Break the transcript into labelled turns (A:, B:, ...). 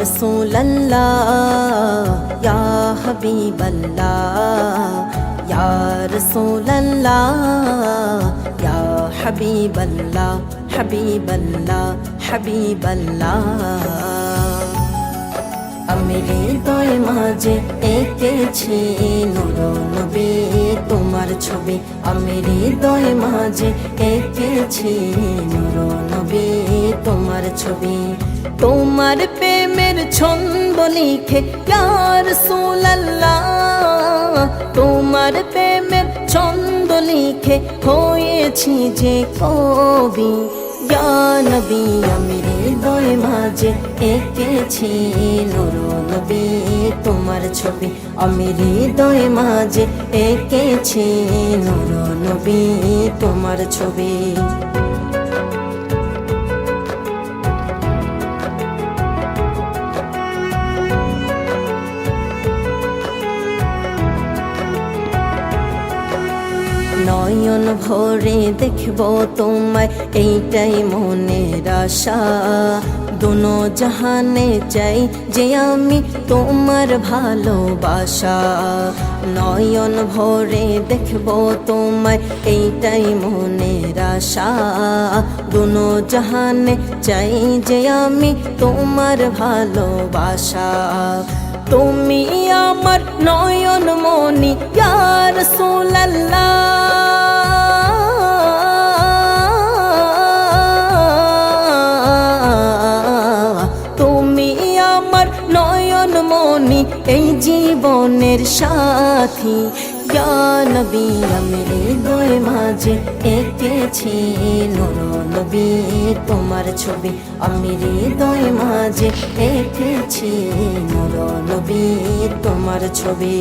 A: রসুল্লাহ ইয়া হাবিবাল্লাহ ইয়া রসুল্লাহ ইয়া হাবিবাল্লাহ হাবিবাল্লাহ হাবিবাল্লাহ আমি হৃদয় মাঝে এঁকেছি নুর নবী তোমার ছবি আমি হৃদয় মাঝে এঁকেছি নুর নবী তোমার ছবি, তোমার প্রেমের ছন্দ লিখে ইয়ার সোলাল্লাহ। তোমার প্রেমের ছন্দ লিখে হয়েছি যে কবি। নবী, আমি হৃদয় মাঝে এঁকেছি নুর নবী। তোমার ছবি, আমি হৃদয় মাঝে এঁকেছি নুর নবী। তোমার ছবি। নয়ন ভরে দেখব তোমায়, এইটাই মনের আশা। দুনো জাহানে চাই যে আমি তোমার ভালোবাসা। নয়ন ভরে দেখব তোমায়, এইটাই মনের আশা। দুনো জাহানে চাই যে আমি তোমার ভালোবাসা। তুমি আমার নয়ন মনি ইয়ার সোলাল্লাহ নয়ন মনি, এই জীবনের সাথী। নবী, আমি হৃদয় মাঝে এঁকেছি। নুর নবী, তোমার ছবি আমি হৃদয় মাঝে এঁকেছি। নুর নবী, তোমার ছবি।